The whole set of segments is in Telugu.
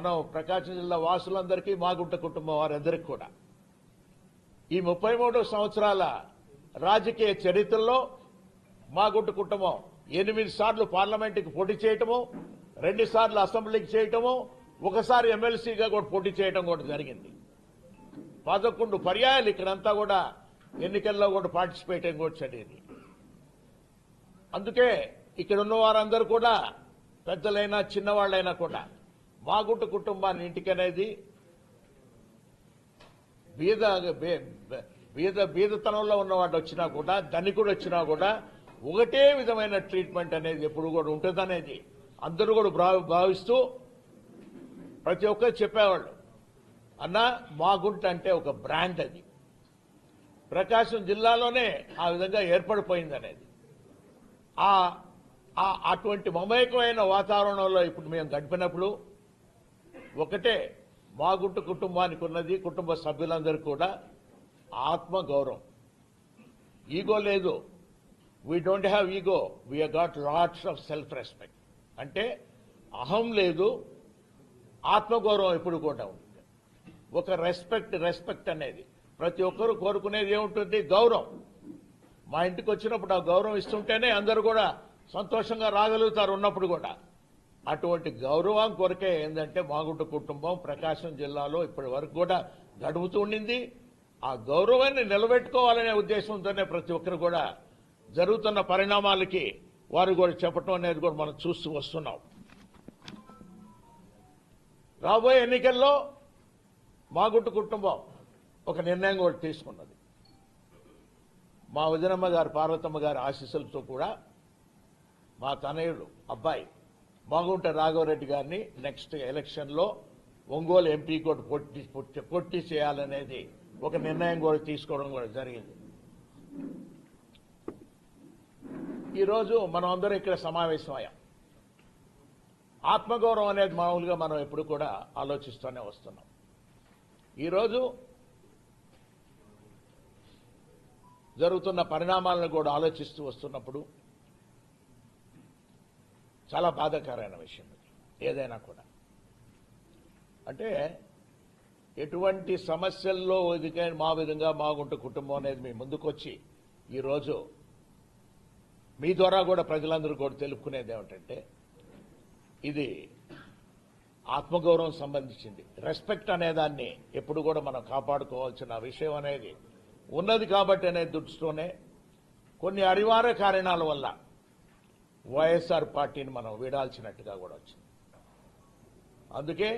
మనం ప్రకాశం జిల్లా వాసులందరికీ మాగుంట కుటుంబం వారందరికీ కూడా. ఈ ముప్పై సంవత్సరాల రాజకీయ చరిత్రలో మాగుంట కుటుంబం ఎనిమిది సార్లు పార్లమెంటుకి పోటీ చేయటము రెండు సార్లు అసెంబ్లీకి చేయటము ఒకసారి ఎమ్మెల్సీగా కూడా పోటీ చేయటం కూడా జరిగింది. పదకొండు పర్యాయాలు ఇక్కడంతా కూడా ఎన్నికల్లో కూడా పార్టిసిపేట్ కూడా జరిగింది. అందుకే ఇక్కడ ఉన్న వారందరూ కూడా పెద్దలైనా చిన్నవాళ్ళైనా కూడా మాగుట్టు కుటుంబాన్ని ఇంటికనేది బీద బే- బీద బీదతనంలో ఉన్నవాడు వచ్చినా కూడా ధనికుడు వచ్చినా కూడా ఒకటే విధమైన ట్రీట్మెంట్ అనేది ఎప్పుడు కూడా ఉంటుందనేది అందరూ కూడా భావిస్తూ ప్రతి ఒక్కరు చెప్పేవాళ్ళు. అన్న మాగుంట అంటే ఒక బ్రాండ్ అది. ప్రకాశం జిల్లాలోనే ఆ విధంగా ఏర్పడిపోయింది అనేది ఆ- అటువంటి మమేకమైన వాతావరణంలో ఇప్పుడు మేము గడిపినప్పుడు ఒకటే మా గుట్టు కుటుంబానికి ఉన్నది కుటుంబ సభ్యులందరూ కూడా ఆత్మ గౌరవం ఈగో లేదు. We don't have ego we got lots of self respect అంటే అహం లేదు ఆత్మగౌరవం ఎప్పుడు కూడా ఉంటుంది. ఒక రెస్పెక్ట్ రెస్పెక్ట్ అనేది. ప్రతి ఒక్కరు కోరుకునేది ఏముంటుంది? గౌరవం. మా ఇంటికి వచ్చినప్పుడు ఆ గౌరవం ఇస్తుంటేనే అందరూ కూడా సంతోషంగా రాగలుగుతారు ఉన్నప్పుడు కూడా. అటువంటి గౌరవం కొరకే ఏంటంటే మాగుంట కుటుంబం ప్రకాశం జిల్లాలో ఇప్పటి వరకు కూడా గడుపుతూ ఉండింది. ఆ గౌరవాన్ని నిలబెట్టుకోవాలనే ఉద్దేశంతోనే ప్రతి ఒక్కరు కూడా జరుగుతున్న పరిణామాలకి వారు కూడా చెప్పటం అనేది కూడా మనం చూస్తూ వస్తున్నాం. రాబోయే ఎన్నికల్లో మాగుంట కుటుంబం ఒక నిర్ణయం కూడా తీసుకున్నది. మా వదినమ్మ గారు పార్వతమ్మ గారి ఆశీస్సులతో కూడా మా తనయుడు అబ్బాయి మాగుంట రాఘవరెడ్డి గారిని నెక్స్ట్ ఎలక్షన్లో ఒంగోలు ఎంపీ కూడా పొట్టి పొట్టి చేయాలనేది ఒక నిర్ణయం కూడా తీసుకోవడం కూడా జరిగింది. ఈరోజు మనం అందరం ఇక్కడ సమావేశం అయ్యాం ఆత్మగౌరవం అనేది మామూలుగా మనం ఎప్పుడు కూడా ఆలోచిస్తూనే వస్తున్నాం. ఈరోజు జరుగుతున్న పరిణామాలను కూడా ఆలోచిస్తూ వస్తున్నప్పుడు చాలా బాధాకరమైన విషయం ఇది. ఏదైనా కూడా. అంటే ఎటువంటి సమస్యల్లో ఇదికైనా మా విధంగా మాగుంట కుటుంబం అనేది మీ ముందుకొచ్చి ఈరోజు మీ ద్వారా కూడా ప్రజలందరూ కూడా తెలుపుకునేది ఏమిటంటే ఇది ఆత్మగౌరవం సంబంధించింది. రెస్పెక్ట్ అనేదాన్ని ఎప్పుడు కూడా మనం కాపాడుకోవాల్సిన విషయం అనేది ఉన్నది కాబట్టి అనే దృష్టితోనే కొన్ని అనివార్య కారణాల వల్ల వైఎస్ఆర్ పార్టీని మనం వీడాల్సినట్టుగా కూడా వచ్చింది. అందుకే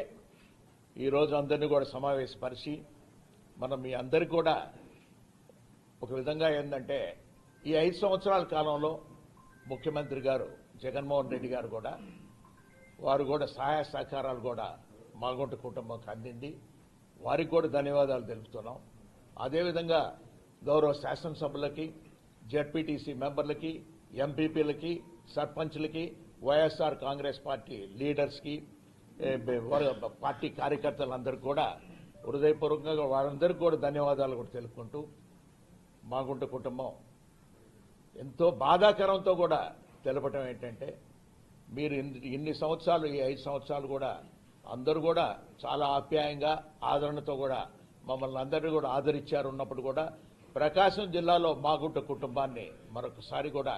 ఈరోజు అందరినీ కూడా సమావేశపరిచి మనం మీ అందరికి కూడా ఒక విధంగా ఏంటంటే ఈ ఐదు సంవత్సరాల కాలంలో ముఖ్యమంత్రి గారు జగన్మోహన్ రెడ్డి గారు కూడా వారు కూడా సహాయ సహకారాలు కూడా మాగుంట కుటుంబంకి అందింది. వారికి కూడా ధన్యవాదాలు తెలుపుతున్నాం. అదేవిధంగా గౌరవ శాసనసభలకి జడ్పీటీసీ మెంబర్లకి ఎంపీపీలకి సర్పంచ్లకి వైఎస్ఆర్ కాంగ్రెస్ పార్టీ లీడర్స్కి పార్టీ కార్యకర్తలందరూ కూడా హృదయపూర్వకంగా వారందరికీ కూడా ధన్యవాదాలు కూడా తెలుపుకుంటూ మాగుంట కుటుంబం ఎంతో బాధాకరంతో కూడా తెలపటం ఏంటంటే మీరు ఇన్ని- ఇన్ని సంవత్సరాలు ఈ ఐదు సంవత్సరాలు కూడా అందరూ కూడా చాలా ఆప్యాయంగా ఆదరణతో కూడా మమ్మల్ని అందరినీ కూడా ఆదరించారు ఉన్నప్పుడు కూడా ప్రకాశం జిల్లాలో మాగుంట కుటుంబాన్ని మరొకసారి కూడా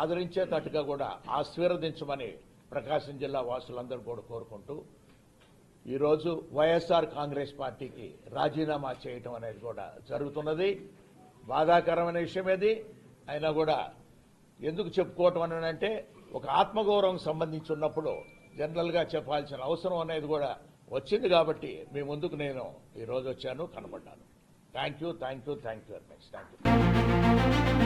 ఆదరించేటట్టుగా కూడా ఆశీర్వదించమని ప్రకాశం జిల్లా వాసులందరూ కూడా కోరుకుంటూ ఈరోజు వైఎస్ఆర్ కాంగ్రెస్ పార్టీకి రాజీనామా చేయటం అనేది కూడా జరుగుతున్నది. బాధాకరమైన విషయం ఇది అయినా కూడా ఎందుకు చెప్పుకోవటం అని అంటే ఒక ఆత్మగౌరవం సంబంధించి ఉన్నప్పుడు జనరల్గా చెప్పాల్సిన అవసరం అనేది కూడా వచ్చింది కాబట్టి మీ ముందుకు నేను ఈరోజు వచ్చాను కనబడ్డాను. Thank you thank you thank you very much thank you